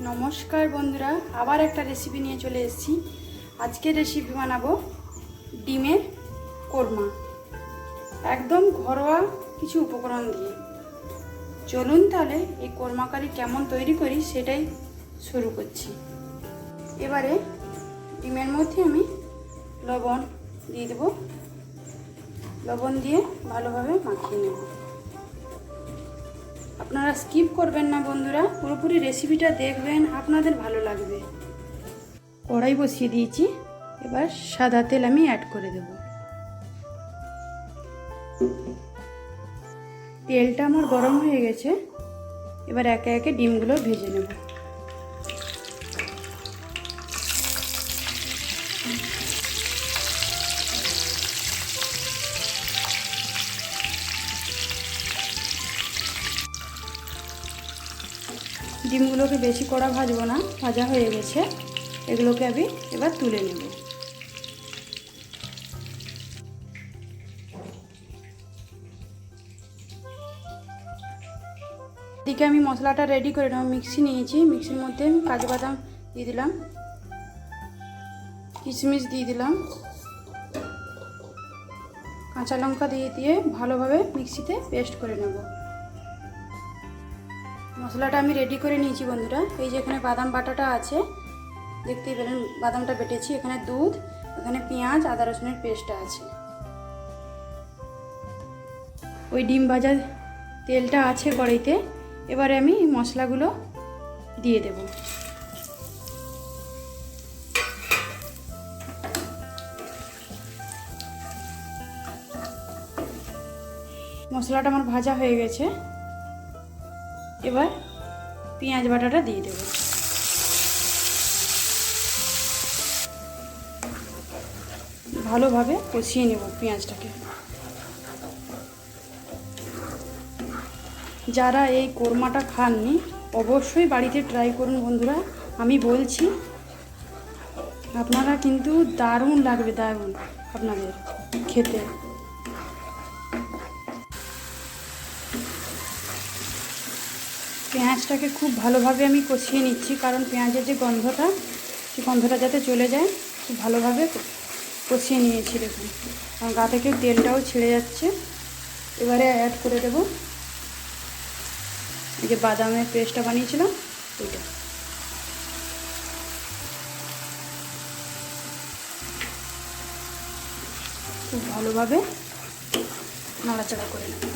নমস্কার বন্ধুরা, আবার একটা রেসিপি নিয়ে চলে এসেছি। আজকে রেসিপি বানাবো ডিমের কোরমা। একদম ঘরোয়া কিছু উপকরণ দিয়ে। চলুন তাহলে এই কোরমা কারি কেমন তৈরি করি সেটাই শুরু করছি। এবারে ডিমের মধ্যে আমি লবণ দিয়ে দেবো। লবণ দিয়ে ভালোভাবে মাখিয়ে নেব। আপনারা স্কিপ করবেন না বন্ধুরা, পুরোপুরি রেসিপিটা দেখবেন, আপনাদের ভালো লাগবে। কড়াই বসিয়ে দিয়েছি, এবার সাদা তেল আমি অ্যাড করে দেব। তেলটা আমার গরম হয়ে গেছে, এবার একে একে ডিমগুলো ভেজে নেব। ডিমগুলোকে বেশি কড়া ভাজবো না, ভাজা হয়ে গেছে। এগুলোকে আমি এবার তুলে নেব। এদিকে আমি মশলাটা রেডি করে নেব মিক্সি নিয়েছি। মিক্সির মধ্যে কাজু বাদাম দিয়ে দিলাম। কিশমিশ দিয়ে দিলাম। কাঁচা লঙ্কা দিয়ে দিয়ে ভালোভাবে মিক্সিতে পেস্ট করে নেব। মশলাটা আমি রেডি করে নিয়েছি বন্ধুরা। এই যে এখানে বাদাম বাটাটা আছে, দেখতেই পেলেন বাদামটা বেটেছি। এখানে দুধ এখানে পেঁয়াজ, আদা রসুনের পেস্টটা আছে। ওই ডিম ভাজার তেলটা আছে কড়াইতে, এবারে আমি মশলাগুলো দিয়ে দেব। মশলাটা আমার ভাজা হয়ে গেছে। এবার পেঁয়াজ বাটাটা দিয়ে দেব। ভালোভাবে কষিয়ে নেব পেঁয়াজটাকে। যারা এই কোরমাটা খাননি, অবশ্যই বাড়িতে ট্রাই করুন বন্ধুরা। আমি বলছি, আপনারা কিন্তু দারুণ লাগবে, দারুণ আপনাদের খেতে। পেঁয়াজটাকে খুব ভালোভাবে আমি কষিয়ে নিচ্ছি, কারণ পেঁয়াজের যে গন্ধটা, সেই গন্ধটা যাতে চলে যায়, খুব ভালোভাবে কষিয়ে নিয়েছি দেখুন। কারণ গা থেকে তেলটাও ছেড়ে যাচ্ছে। এবারে অ্যাড করে দেব এই যে বাদামের পেস্টটা বানিয়েছিলাম, ওইটা। খুব ভালোভাবে নাড়াচাড়া করে নেব।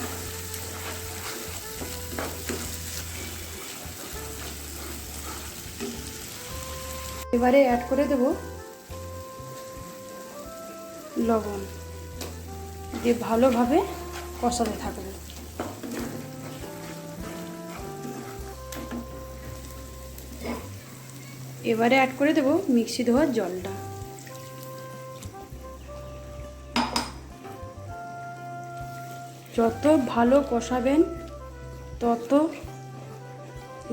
এবারে অ্যাড করে দেব লবণ, দিয়ে ভালোভাবে কষাতে থাকবে। এবারে অ্যাড করে দেব মিক্সি ধোয়ার জলটা। যত ভালো কষাবেন, তত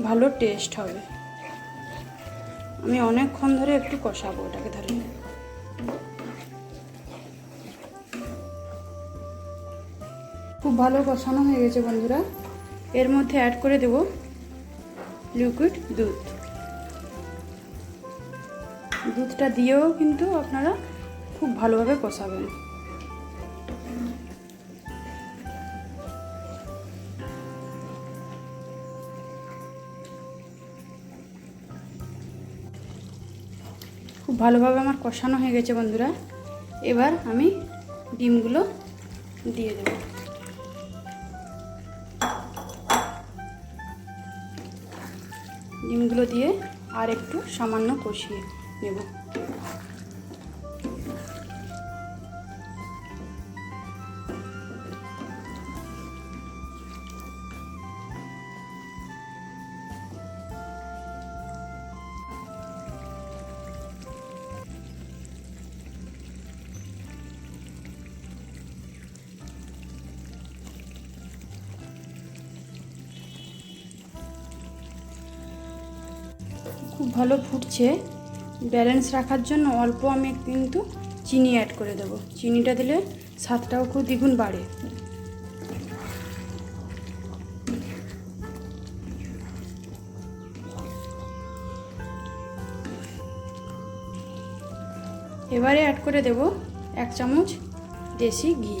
ভালো টেস্ট হবে। আমি অনেকক্ষণ ধরে একটু কষাবো ওটাকে ধরে খুব ভালো কষানো হয়ে গেছে বন্ধুরা। এর মধ্যে অ্যাড করে দেব লিকুইড দুধ। দুধটা দিয়েও কিন্তু আপনারা খুব ভালোভাবে কষাবেন। খুব ভালোভাবে আমার কষানো হয়ে গেছে বন্ধুরা। এবার আমি ডিমগুলো দিয়ে দেব। ডিমগুলো দিয়ে আর একটু সামান্য কষিয়ে নেব। ভালো ফুটছে ব্যালেন্স রাখার জন্য অল্প আমি কিন্তু চিনি অ্যাড করে দেবো। চিনিটা দিলে স্বাদটাও খুব দ্বিগুণ বাড়ে। এবারে অ্যাড করে দেব এক চামচ দেশি ঘি।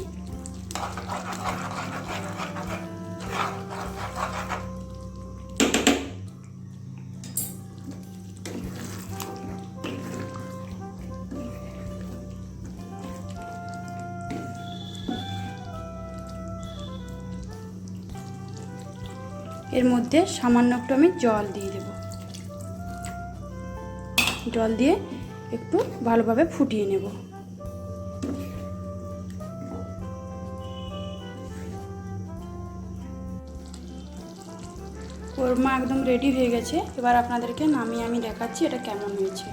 এর মধ্যে সামান্য একটু আমি জল দিয়ে দেব। জল দিয়ে একটু ভালোভাবে ফুটিয়ে নেব। কোরমা একদম রেডি হয়ে গেছে। এবার আপনাদেরকে নামিয়ে আমি দেখাচ্ছি এটা কেমন হয়েছে।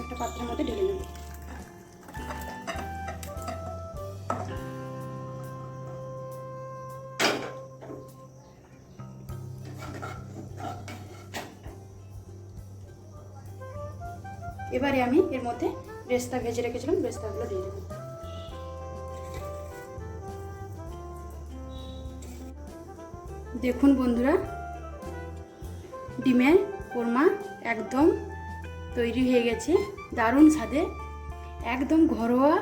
একটা পাত্রের মধ্যে ঢেলে নেব। এবারে আমি এর মধ্যে ব্রেস্তা ভেজে রেখেছিলাম ব্রেস্তাগুলো দিয়ে দেবো। দেখুন বন্ধুরা, ডিমের কোরমা একদম তৈরি হয়ে গেছে, দারুণ স্বাদে। একদম ঘরোয়া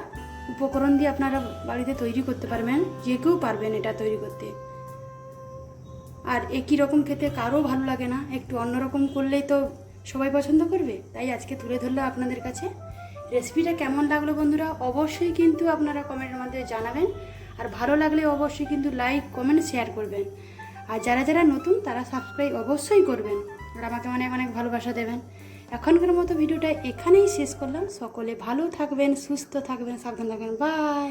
উপকরণ দিয়ে আপনারা বাড়িতে তৈরি করতে পারবেন, যে কেউ পারবেন এটা তৈরি করতে। আর একই রকম খেতে কারও ভালো লাগে না, একটু অন্যরকম করলেই তো সবাই পছন্দ করবে? তাই আজকে তুলে ধরলো আপনাদের কাছে। রেসিপিটা কেমন লাগল বন্ধুরা? অবশ্যই কিন্তু আপনারা কমেন্টের মাধ্যমে জানাবেন। আর ভালো লাগলে অবশ্যই কিন্তু লাইক কমেন্ট শেয়ার করবেন। আর যারা যারা নতুন, তারা সাবস্ক্রাইব অবশ্যই করবেন। আর আমাকে অনেক অনেক ভালোবাসা দেবেন। এখনকার মতো ভিডিওটা এখানেই শেষ করলাম। সকলে ভালো থাকবেন, সুস্থ থাকবেন, সাবধান থাকবেন। বাই